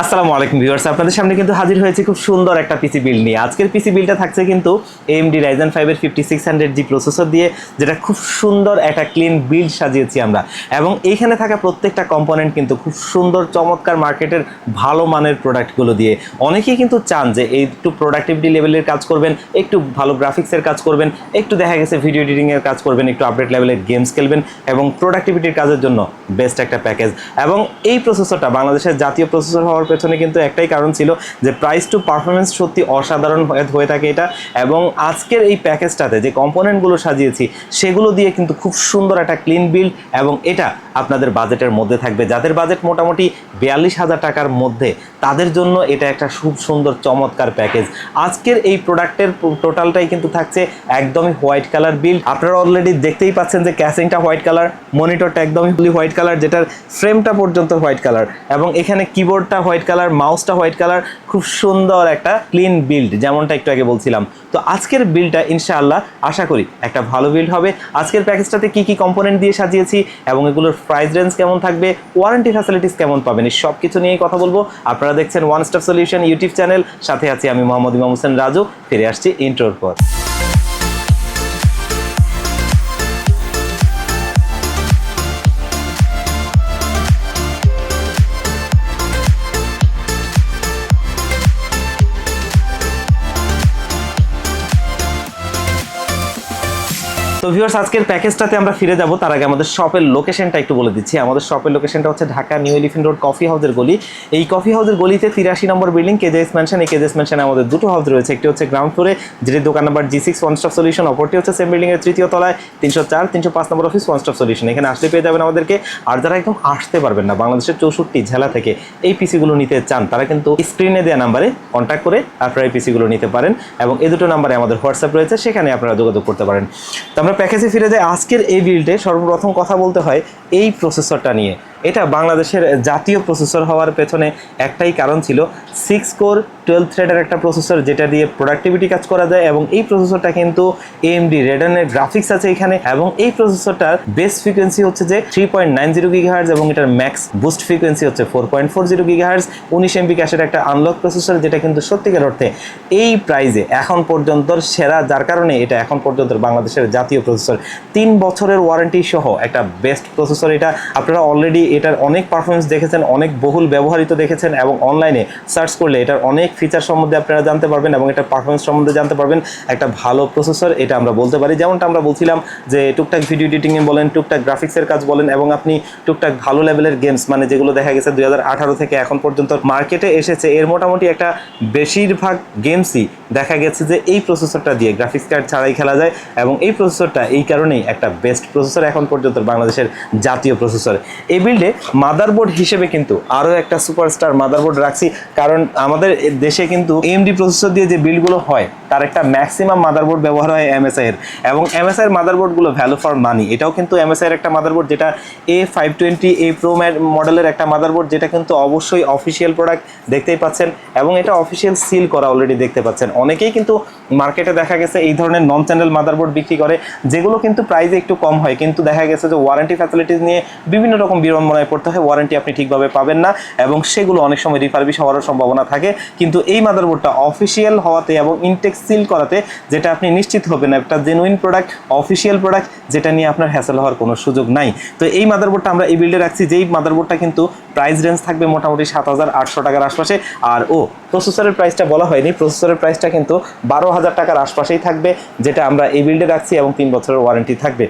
আসসালামু আলাইকুম ভিউয়ার্স, আপনাদের সামনে কিন্তু হাজির হয়েছে খুব সুন্দর একটা পিসি বিল নিয়ে। আজকের পিসি বিলটা থাকছে কিন্তু এমডি রাইজেন ফাইভের fifty six hundred G processor দিয়ে, যেটা খুব সুন্দর একটা ক্লিন বিল্ড সাজিয়েছি আমরা। এবং এইখানে থাকা প্রত্যেকটা কম্পোনেন্ট কিন্তু খুব সুন্দর, চমৎকার মার্কেটের ভালো মানের প্রোডাক্টগুলো দিয়ে। অনেকেই কিন্তু চান যে একটু প্রোডাক্টিভিটি লেভেলের কাজ করবেন, একটু ভালো গ্রাফিক্সের কাজ করবেন, একটু দেখা গেছে ভিডিও এডিটিংয়ের কাজ করবেন, একটু আপডেট লেভেলের গেমস খেলবেন, এবং প্রোডাক্টিভিটির কাজের জন্য বেস্ট একটা প্যাকেজ এবং এই প্রসেসরটা বাংলাদেশের জাতীয় প্রসেসর হওয়ার পেছনে কিন্তু একটাই কারণ ছিল যে প্রাইস টু পারফরমেন্স সত্যি অসাধারণ হয়ে থাকে এটা। এবং আজকের এই প্যাকেজটাতে যে কম্পোনেন্টগুলো সাজিয়েছি, সেগুলো দিয়ে কিন্তু খুব সুন্দর একটা ক্লিন বিল্ড এবং এটা আপনাদের বাজেটের মধ্যে থাকবে। যাদের বাজেট মোটামুটি বিয়াল্লিশ হাজার টাকার মধ্যে, তাদের জন্য এটা একটা খুব সুন্দর, চমৎকার প্যাকেজ আজকের এই প্রোডাক্টের টোটালটাই কিন্তু থাকছে একদমই হোয়াইট কালার বিল্ড আপনারা অলরেডি দেখতেই পাচ্ছেন যে ক্যাসিংটা হোয়াইট কালার মনিটরটা একদমই হোয়াইট কালার যেটার ফ্রেমটা পর্যন্ত হোয়াইট কালার এবং এখানে কিবোর্ডটা হোয়াইট কালার, মাউসটা হোয়াইট কালার, খুব সুন্দর একটা ক্লিন বিল্ড যেমনটা একটু আগে বলছিলাম। তো আজকের বিলটা ইনশাআল্লাহ আশা করি একটা ভালো বিল্ড হবে। আজকের প্যাকেজটাতে কি কি কম্পোনেন্ট দিয়ে সাজিয়েছি এবং এগুলোর প্রাইস রেঞ্জ কেমন থাকবে ওয়ারেন্টি ফ্যাসিলিটিস কেমন পাবেন, এই সব কিছু নিয়েই কথা বলব। আপনারা দেখছেন one stop solution YouTube channel, সাথে আছি আমি মোহাম্মদ ইমাম হোসেন রাজু। ফিরে আসছি ইন্ট্রোর পর। ভিউয়ার্স আজকের প্যাকেজটাতে আমরা ফিরে যাব। তার আগে আমাদের শপের লোকেশনটা একটু বলে দিচ্ছি। আমাদের শপের লোকেশনটা হচ্ছে Dhaka new elephant road coffee হাউসের গলি। এই কফি হাউসের গলিতে তিরাশি নম্বর বিল্ডিং কেজেস ম্যানশন এই কেজেস ম্যানশনে আমাদের দুটো হাউস রয়েছে। একটি হচ্ছে গ্রাউন্ড ফ্লোরে যেটি দোকান number G six one stop solution অপরটি হচ্ছে সেম বিল্ডিংয়ের তৃতীয় তলায়, তিনশো চার, তিনশো পাঁচ নম্বর অফিস ওয়ান স্টপ সলিউশন এখানে আসলে পেয়ে যাবেন আমাদেরকে। আর যারা একদম আসতে পারবেন না, বাংলাদেশের চৌষট্টি জেলা থেকে এই পিসিগুলো নিতে চান, তারা কিন্তু স্ক্রিনে দেওয়া নাম্বারে কন্ট্যাক্ট করে আপনারা এই পিসিগুলো নিতে পারেন। এবং এই দুটো নাম্বারে আমাদের হোয়াটসঅ্যাপ রয়েছে। সেখানে আপনারা যোগাযোগ করতে পারেন। তো আমরা প্যাকেজে ফিরে যায় আজকের এই বিল্ডে সর্বপ্রথম কথা বলতে হয় এই প্রসেসরটা নিয়ে। এটা বাংলাদেশের জাতীয় প্রসেসর হওয়ার পেছনে একটাই কারণ ছিল সিক্স কোর টুয়েলভ থ্রেডের একটা প্রসেসর যেটা দিয়ে প্রোডাক্টিভিটি কাজ করা যায় এবং এই প্রসেসরটা কিন্তু এএমডি রেডানের গ্রাফিক্স আছে এখানে এবং এই প্রসেসরটার বেস্ট ফ্রিকোয়েন্সি হচ্ছে যে three point nine zero gigahertz এবং এটার ম্যাক্স বুস্ট ফ্রিকোয়েন্সি হচ্ছে four point four zero gigahertz উনিশ এমবি ক্যাশের একটা আনলক প্রসেসর যেটা কিন্তু সত্যিকার অর্থে এই প্রাইজে এখন পর্যন্ত সেরা, যার কারণে এটা এখন পর্যন্ত বাংলাদেশের জাতীয় প্রসেসর তিন বছরের ওয়ারেন্টি সহ একটা বেস্ট প্রসেসর এটা। আপনারা অলরেডি এটার অনেক পারফরমেন্স দেখেছেন, অনেক বহুল ব্যবহৃত দেখেছেন এবং অনলাইনে সার্চ করলে এটার অনেক ফিচার সম্বন্ধে আপনারা জানতে পারবেন এবং এটার পারফরমেন্স সম্বন্ধে জানতে পারবেন। একটা ভালো প্রসেসর এটা আমরা বলতে পারি। যেমনটা আমরা বলছিলাম যে টুকটাক ভিডিও এডিটিংয়ে বলেন, টুকটাক গ্রাফিক্সের কাজ বলেন এবং আপনি টুকটাক ভালো লেভেলের গেমস মানে যেগুলো দেখা গেছে দু হাজার আঠারো থেকে এখন পর্যন্ত মার্কেটে এসেছে, এর মোটামুটি একটা বেশিরভাগ গেমসই দেখা গেছে যে এই প্রসেসরটা দিয়ে গ্রাফিক্স কার্ড ছাড়াই খেলা যায় এবং এই প্রসেসরটা এই কারণেই একটা বেস্ট প্রসেসর এখন পর্যন্ত বাংলাদেশের জাতীয় প্রসেসর এই বিল্ডে মাদারবোর্ড হিসেবে কিন্তু আরও একটা সুপারস্টার মাদারবোর্ড রাখছি, কারণ আমাদের দেশে কিন্তু এমডি প্রসেসর দিয়ে যে বিলগুলো হয় তার একটা ম্যাক্সিমাম মাদারবোর্ড ব্যবহার হয় এমএসআই এর। এবং এমএসআই এর মাদারবোর্ডগুলো ভ্যালু ফর মানি এটাও কিন্তু এমএসআই এর একটা মাদারবোর্ড যেটা A five twenty A pro মডেলের একটা মাদারবোর্ড যেটা কিন্তু অবশ্যই অফিসিয়াল প্রোডাক্ট দেখতেই পাচ্ছেন। এবং এটা অফিসিয়াল সিল করা অলরেডি দেখতে পাচ্ছেন। অনেকেই কিন্তু মার্কেটে দেখা গেছে এই ধরনের নন চ্যানেল মাদারবোর্ড বিক্রি করে, যেগুলো কিন্তু প্রাইসে একটু কম হয়। কিন্তু দেখা গেছে যে ওয়ারেন্টি ফ্যাসিলিটিস নিয়ে বিভিন্ন রকম বিড়ম্বনায় পড়তে হয়। ওয়ারেন্টি আপনি ঠিকভাবে পাবেন না এবং সেগুলো অনেক সময় রিফারবিশ হওয়ারও সম্ভাবনা থাকে। কিন্তু এই মাদারবোর্ডটা অফিসিয়াল হওয়াতে এবং ইনটেক সিল করাতে, যেটা আপনি নিশ্চিত হবেন একটা জেনুইন প্রোডাক্ট অফিসিয়াল প্রোডাক্ট যেটা নিয়ে আপনার হ্যাসেল হওয়ার কোনো সুযোগ নাই। তো এই মাদারবোর্ডটা আমরা এই বিল্ডে রাখছি। যেই মাদারবোর্ডটা কিন্তু প্রাইস রেঞ্জ থাকবে মোটামুটি সাত হাজার আটশো টাকার আশপাশে। আর ও প্রসেসরের প্রাইসটা বলা হয়নি। প্রসেসরের প্রাইসটা কিন্তু বারো হাজার টাকার আশপাশেই থাকবে, যেটা আমরা এই বিল্ডে রাখছি এবং তিন বছরের ওয়ারেন্টি থাকবে।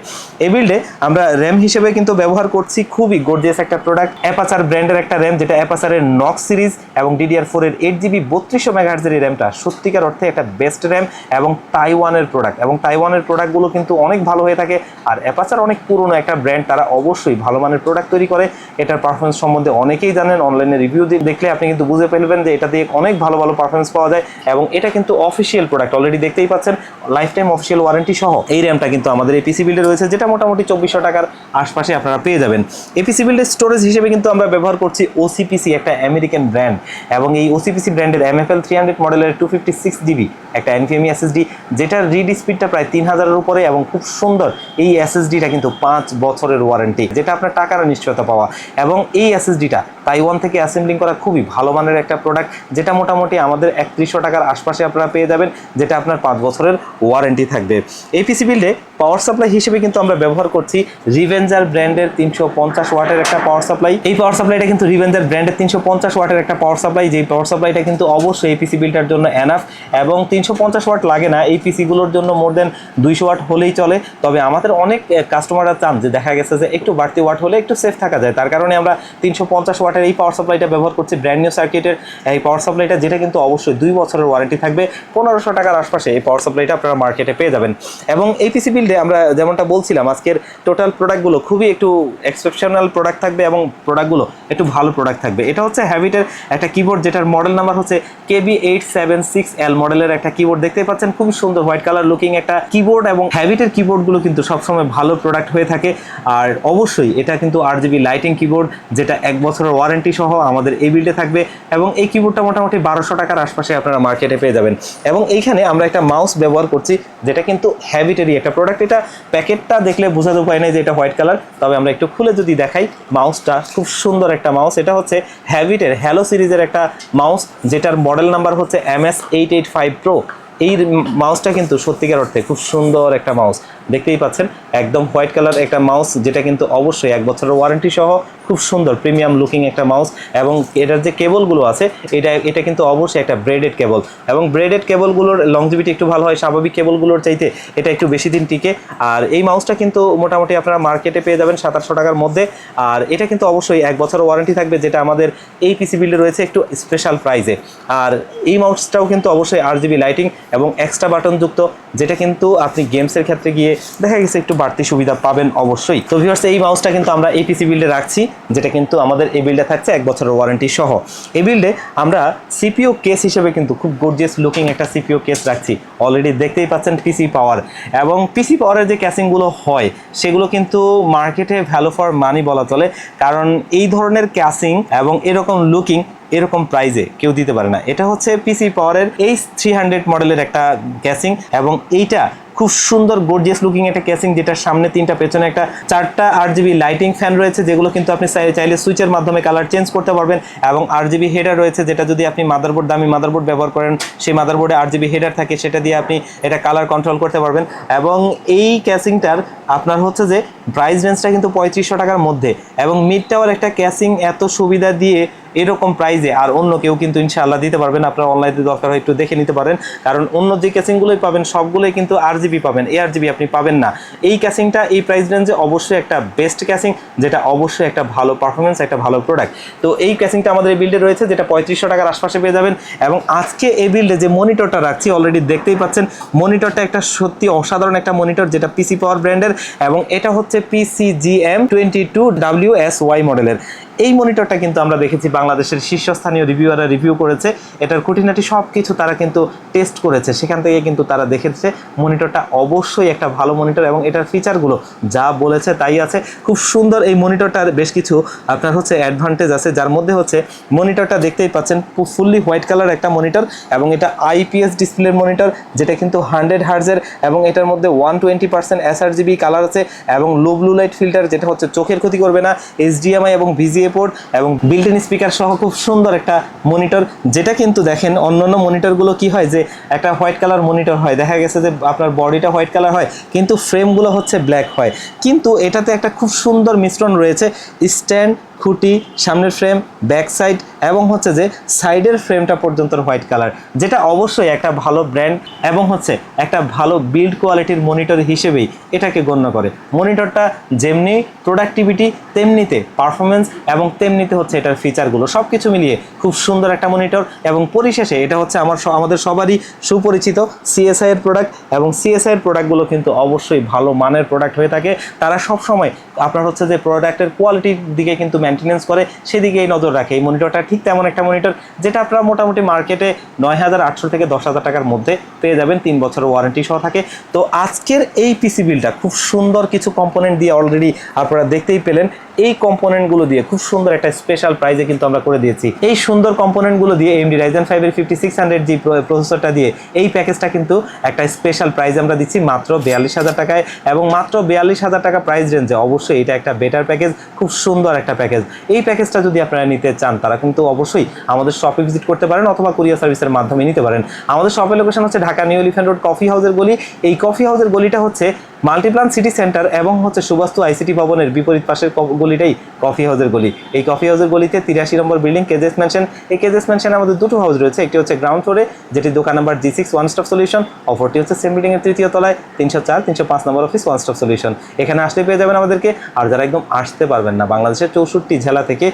এই বিল্ডে আমরা র্যাম হিসেবে কিন্তু ব্যবহার করছি খুবই গর্জিয়াস একটা প্রোডাক্ট অ্যাপাচার ব্র্যান্ডের একটা র্যাম যেটা অ্যাপাচারের নক সিরিজ এবং ডিডিআর ফোরের এইট জিবি বত্রিশশো মেগাহার্জের এই র্যামটা সত্যিকার অর্থে একটা বেস্ট র্যাম এবং তাইওয়ানের প্রোডাক্ট এবং তাইওয়ানের প্রোডাক্টগুলো কিন্তু অনেক ভালো হয়ে থাকে। আর অ্যাপাচার অনেক পুরনো একটা ব্র্যান্ড তারা অবশ্যই ভালো মানের প্রোডাক্ট তৈরি করে। এটার পারফরমেন্স সম্বন্ধে অনেকেই জানেন অনলাইনে রিভিউ দেখলে আপনি কিন্তু বুঝে ফেলবেন যে এটা দিয়ে অনেক ভালো ভালো পারফরমেন্স পাওয়া যায় এবং এটা কিন্তু অফিসিয়াল প্রোডাক্ট অলরেডি দেখতেই পাচ্ছেন লাইফ টাইম অফিসিয়াল ওয়ারেন্টি সহ এই র্যামটা কিন্তু আমাদের এপিসি বিল্ডে রয়েছে, যেটা মোটামুটি চব্বিশশো টাকার আশপাশে আপনারা পেয়ে যাবেন। এপিসি বিল্ডের স্টোরেজ হিসেবে কিন্তু আমরা ব্যবহার করছি ওসিপিসি একটা আমেরিকান ব্র্যান্ড এবং এই ওসিপিসি ব্র্যান্ডের এমএফএল থ্রি হান্ড্রেড মডেলের টু ফিফটি সিক্স জিবি একটা এনফিএমই এসএসডি যেটার রিড স্পিডটা প্রায় তিন হাজারের উপরে এবং খুব সুন্দর এই এসএসডিটা কিন্তু পাঁচ বছরের ওয়ারেন্টি যেটা আপনার টাকার নিশ্চয়তা পাওয়া। এবং এই এসএসডিটা তাইওয়ান থেকে অ্যাসেম্বলিং করা খুবই ভালো মানের একটা প্রোডাক্ট যেটা মোটামুটি আমাদের একত্রিশশো টাকার আশপাশে আপনারা পেয়ে যাবেন, যেটা আপনার পাঁচ বছরের ওয়ারেন্টি থাকবে। এই পিসি বিল্ডে পাওয়ার সাপ্লাই হিসেবে কিন্তু আমরা ব্যবহার করছি রিভেঞ্জার ব্র্যান্ডের তিনশো পঞ্চাশ ওয়াটের একটা পাওয়ার সাপ্লাই এই পাওয়ার সাপ্লাইটা কিন্তু রিভেঞ্জার ব্র্যান্ডের তিনশো পঞ্চাশ ওয়াটের একটা পাওয়ার সাপ্লাই যেই পাওয়ার সাপ্লাইটা কিন্তু অবশ্যই এই পিসি বিল্ডটার জন্য এনাফ এবং তিনশো পঞ্চাশ ওয়াট লাগে না। এই পিসিগুলোর জন্য মোর দেন দুইশো ওয়াট হলেই চলে। তবে আমাদের অনেক কাস্টমাররা চান যে দেখা গেছে যে একটু বাড়তি ওয়াট হলে একটু সেফ থাকা যায়। তার কারণে আমরা তিনশো পঞ্চাশ ওয়াটের এই পাওয়ার সাপ্লাইটা ব্যবহার করছি। ব্র্যান্ড নিউ সার্কিটের এই পাওয়ার সাপ্লাইটা যেটা কিন্তু অবশ্যই দুই বছরের ওয়ারেন্টি থাকবে। পনেরোশো টাকার আশপাশে এই পাওয়ার সাপ্লাইটা আপনারা মার্কেটে পেয়ে যাবেন। এবং এই পিসি বিল্ডে আমরা যেমনটা বলছিলাম, আজকের টোটাল প্রোডাক্টগুলো খুবই একটু এক্সেপশনাল প্রোডাক্ট থাকবে এবং প্রোডাক্টগুলো একটু ভালো প্রোডাক্ট থাকবে। এটা হচ্ছে হ্যাবিটের একটা কিবোর্ড যেটার মডেল নাম্বার হচ্ছে KB eight seven six L মডেলের একটা কিবোর্ড দেখতে পাচ্ছেন খুবই সুন্দর হোয়াইট কালার লুকিং একটা কিবোর্ড এবং হ্যাবিটের কিবোর্ডগুলো কিন্তু সবসময় ভালো প্রোডাক্ট হয়ে থাকে। আর অবশ্যই এটা কিন্তু আর জিবি লাইটিং কিবোর্ড যেটা এক বছরের ওয়ারেন্টি সহ আমাদের এই বিল্ডে থাকবে এবং এই কিবোর্ডটা মোটামুটি বারোশো টাকার আশপাশে আপনারা মার্কেটে পেয়ে যাবেন। এবং এইখানে আমরা একটা মাউস ব্যবহার করছি, যেটা কিন্তু হ্যাবিটেরই একটা প্রোডাক্ট এটা প্যাকেটটা দেখলে বোঝাতে উপায় নেই যে এটা হোয়াইট কালার তবে আমরা একটু খুলে যদি দেখাই মাউসটা খুব সুন্দর একটা মাউস এটা হচ্ছে হ্যাবিটের হ্যালো সিরিজের একটা মাউস যেটার মডেল নাম্বার হচ্ছে M S eight eight five pro এই মাউসটা কিন্তু সত্যিকার অর্থে খুব সুন্দর একটা মাউস দেখতেই পাচ্ছেন, একদম হোয়াইট কালার একটা মাউস, যেটা কিন্তু অবশ্যই এক বছরের ওয়ারেন্টি সহ খুব সুন্দর প্রিমিয়াম লুকিং একটা মাউস এবং এটার যে কেবলগুলো আছে, এটা এটা কিন্তু অবশ্যই একটা ব্রেডেড কেবল এবং ব্রেডেড কেবলগুলোর লংজিভিটি একটু ভালো হয়, স্বাভাবিক কেবলগুলোর চাইতে এটা একটু বেশি দিন টিকে। আর এই মাউসটা কিন্তু মোটামুটি আপনারা মার্কেটে পেয়ে যাবেন সাতাশশো টাকার মধ্যে। আর এটা কিন্তু অবশ্যই এক বছরের ওয়ারেন্টি থাকবে, যেটা আমাদের এই পিসি বিল্ডে রয়েছে একটু স্পেশাল প্রাইজে আর এই মাউসটাও কিন্তু অবশ্যই আর জিবি লাইটিং এবং এক্সট্রা বাটন যুক্ত, যেটা কিন্তু আপনি গেমসের ক্ষেত্রে গিয়ে দেখা গেছে একটু বাড়তি সুবিধা পাবেন অবশ্যই। তো ভিউয়ার্স এই মাউসটা কিন্তু আমরা এই পিসি বিল্ডে রাখছি, যেটা কিন্তু আমাদের এই বিল্ডে থাকছে এক বছরের ওয়ারেন্টি সহ। এই বিল্ডে আমরা সিপিও কেস হিসেবে কিন্তু খুব গর্জিয়াস লুকিং একটা সিপিও কেস রাখছি। অলরেডি দেখতেই পাচ্ছেন পিসি পাওয়ার এবং পিসি পাওয়ারের যে ক্যাসিংগুলো হয়, সেগুলো কিন্তু মার্কেটে ভ্যালু ফর মানি বলা চলে। কারণ এই ধরনের ক্যাসিং এবং এরকম লুকিং এরকম প্রাইজে কেউ দিতে পারে না। এটা হচ্ছে পিসি পাওয়ারের এইচ থ্রি হান্ড্রেড মডেলের একটা ক্যাসিং এবং এইটা খুব সুন্দর গর্জিয়াস লুকিং একটা ক্যাসিং যেটার সামনে তিনটা, পেছনে একটা চারটা আট জিবি লাইটিং ফ্যান রয়েছে, যেগুলো কিন্তু আপনি চাই- চাইলে সুইচের মাধ্যমে কালার চেঞ্জ করতে পারবেন এবং আট জিবি হেডার রয়েছে, যেটা যদি আপনি মাদারবোর্ড দামি মাদারবোর্ড ব্যবহার করেন, সেই মাদারবোর্ডে আট জিবি হেডার থাকে, সেটা দিয়ে আপনি এটা কালার কন্ট্রোল করতে পারবেন এবং এই ক্যাসিংটার আপনার হচ্ছে যে প্রাইস রেঞ্জটা কিন্তু পঁয়ত্রিশশো টাকার মধ্যে এবং মিড টাওয়ার একটা ক্যাসিং এত সুবিধা দিয়ে এরকম প্রাইজে আর অন্য কেউ কিন্তু ইনশাআল্লাহ দিতে পারবেন আপনার অনলাইনে দরকার হয় একটু দেখে নিতে পারেন। কারণ অন্য যে ক্যাসিংগুলোই পাবেন, সবগুলোই কিন্তু আর জিবি পাবেন। এ আর জিবি আপনি পাবেন না। এই ক্যাসিংটা এই প্রাইস রেঞ্জে অবশ্যই একটা বেস্ট ক্যাসিং যেটা অবশ্যই একটা ভালো পারফরমেন্স একটা ভালো প্রোডাক্ট তো এই ক্যাসিংটা আমাদের এই বিল্ডে রয়েছে, যেটা পঁয়ত্রিশশো টাকার আশপাশে পেয়ে যাবেন। এবং আজকে এই বিল্ডে যে মনিটরটা রাখছি অলরেডি দেখতেই পাচ্ছেন মনিটরটা একটা সত্যি অসাধারণ একটা মনিটর যেটা পিসি পাওয়ার ব্র্যান্ডের এবং এটা হচ্ছে PC PCGM twenty two W S Y মডেলের এই মনিটরটা কিন্তু আমরা দেখেছি বাংলাদেশের শীর্ষস্থানীয় রিভিউয়াররা রিভিউ করেছে। এটার খুঁটিনাটি সব কিছু তারা কিন্তু টেস্ট করেছে। সেখান থেকে কিন্তু তারা দেখেছে মনিটরটা অবশ্যই একটা ভালো মনিটর এবং এটার ফিচারগুলো যা বলেছে তাই আছে। খুব সুন্দর এই মনিটরটার বেশ কিছু আপনার হচ্ছে অ্যাডভান্টেজ আছে, যার মধ্যে হচ্ছে মনিটরটা দেখতেই পাচ্ছেন ফুললি হোয়াইট কালার একটা মনিটর এবং এটা আইপিএস ডিসপ্লের মনিটর যেটা কিন্তু হান্ড্রেড হার্জের এবং এটার মধ্যে one twenty percent sRGB colour আছে এবং লো ব্লু লাইট ফিল্টার যেটা হচ্ছে চোখের ক্ষতি করবে না এইচডিএমআই এবং ভিজিএ পোর্ট এবং বিল্ট ইন স্পিকার সহ খুব সুন্দর একটা মনিটর যেটা কিন্তু দেখেন অন্যান্য মনিটরগুলো কি হয় যে একটা হোয়াইট কালার মনিটর হয়। দেখা গেছে যে আপনার বডিটা হোয়াইট কালার হয়, কিন্তু ফ্রেমগুলো হচ্ছে ব্ল্যাক হয়। কিন্তু এটাতে একটা খুব সুন্দর মিশ্রণ রয়েছে স্ট্যান্ড খুঁটি, সামনের ফ্রেম ব্যাক সাইড এবং হচ্ছে যে সাইডের ফ্রেমটা পর্যন্ত হোয়াইট কালার যেটা অবশ্যই একটা ভালো ব্র্যান্ড এবং হচ্ছে একটা ভালো বিল্ড কোয়ালিটির মনিটর হিসেবেই এটাকে গণ্য করে। মনিটরটা যেমনি প্রোডাক্টিভিটি তেমনিতে পারফরমেন্স এবং তেমনিতে হচ্ছে এটার ফিচারগুলো সব কিছু মিলিয়ে খুব সুন্দর একটা মনিটর এবং পরিশেষে এটা হচ্ছে আমার আমাদের সবারই সুপরিচিত সিএসআইয়ের প্রোডাক্ট এবং সিএসআইয়ের প্রোডাক্টগুলো কিন্তু অবশ্যই ভালো মানের প্রোডাক্ট হয়ে থাকে। তারা সবসময় আপনার হচ্ছে যে প্রোডাক্টের কোয়ালিটির দিকে কিন্তু মেনটেনেন্স করে সেদিকেই নজর রাখে। এই মনিটরটা ঠিক তেমন একটা মনিটর যেটা আপনারা মোটামুটি মার্কেটে নয় হাজার আটশো থেকে দশ হাজার টাকার মধ্যে পেয়ে যাবেন, তিন বছরের ওয়ারেন্টি সহ থাকে। তো আজকের এই পিসি বিলটা খুব সুন্দর কিছু কম্পোনেন্ট দিয়ে অলরেডি আপনারা দেখতেই পেলেন। এই কম্পোনেন্টগুলো দিয়ে খুব সুন্দর একটা স্পেশাল প্রাইজে কিন্তু আমরা করে দিয়েছি। এই সুন্দর কম্পোনেন্টগুলো দিয়ে এমডি রাইজেন ফাইভের ফিফটি সিক্স হান্ড্রেড জি প্রসেসরটা দিয়ে এই প্যাকেজটা কিন্তু একটা স্পেশাল প্রাইজ আমরা দিচ্ছি মাত্র বিয়াল্লিশ হাজার টাকায়। এবং মাত্র বিয়াল্লিশ হাজার টাকা প্রাইস রেঞ্জে অবশ্যই এটা একটা বেটার প্যাকেজ খুব সুন্দর একটা প্যাকেজ এই প্যাকেজটা যদি আপনারা নিতে চান, তারা কিন্তু অবশ্যই আমাদের শপে ভিজিট করতে পারেন অথবা কুরিয়ার সার্ভিসের মাধ্যমে নিতে পারেন। আমাদের শপের লোকেশন হচ্ছে Dhaka new elephant road coffee হাউসের গলি। এই কফি হাউসের গলিটা হচ্ছে মাল্টিপ্লান সিটি সেন্টার এবং হচ্ছে সুবাস্তু আইসিটি ভবনের বিপরীত পাশের গলিটাই কফি হাউসের গলি। এই কফি হাউসের গলিতে তিরাশি নম্বর বিল্ডিং, কেজেস ম্যানশন। এই কেজেস ম্যানশনে আমাদের দুটো হাউস রয়েছে, একটি হচ্ছে গ্রাউন্ড ফ্লোরে, যেটি দোকান number G six one stop solution, অপরটি হচ্ছে সেম বিল্ডিং এর তৃতীয় তলায়, তিনশো চার, তিনশো পাঁচ নম্বর অফিস ওয়ান স্টপ সলিউশন। এখানে আসলে পেয়ে যাবেন আমাদেরকে, আর যারা একদম আসতে পারবেন না, বাংলাদেশের চৌষট্টি জেলা থেকে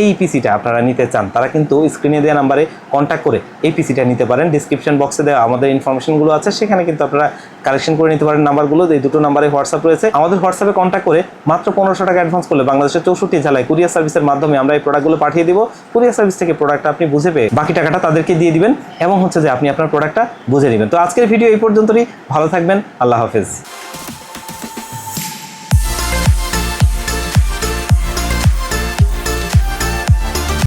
এই পিসিটা আপনারা নিতে চান, তারা কিন্তু স্ক্রিনে দেওয়া নাম্বারে কন্ট্যাক্ট করে এই পিসিটা নিতে পারেন। ডিসক্রিপশন বক্সে দেওয়া আমাদের ইনফরমেশনগুলো আছে, সেখানে কিন্তু আপনারা কালেকশন করে নিতে পারেন নাম্বারগুলো এই দুটো নাম্বারে হোয়াটসঅ্যাপ রয়েছে। আমাদের হোয়াটসঅ্যাপে কন্ট্যাক্ট করে মাত্র পনেরোশো টাকা অ্যাডভান্স করলে বাংলাদেশের চৌষট্টি জেলায় কুরিয়ার সার্ভিসের মাধ্যমে আমরা এই প্রোডাক্টগুলো পাঠিয়ে দিব। কুরিয়ার সার্ভিস থেকে প্রোডাক্টটা আপনি বুঝে পেয়ে বাকি টাকাটা তাদেরকে দিয়ে দিবেন এবং হচ্ছে যে আপনি আপনার প্রোডাক্টটা বুঝে নেবেন। তো আজকের ভিডিও এই পর্যন্তই। ভালো থাকবেন। আল্লাহ হাফেজ।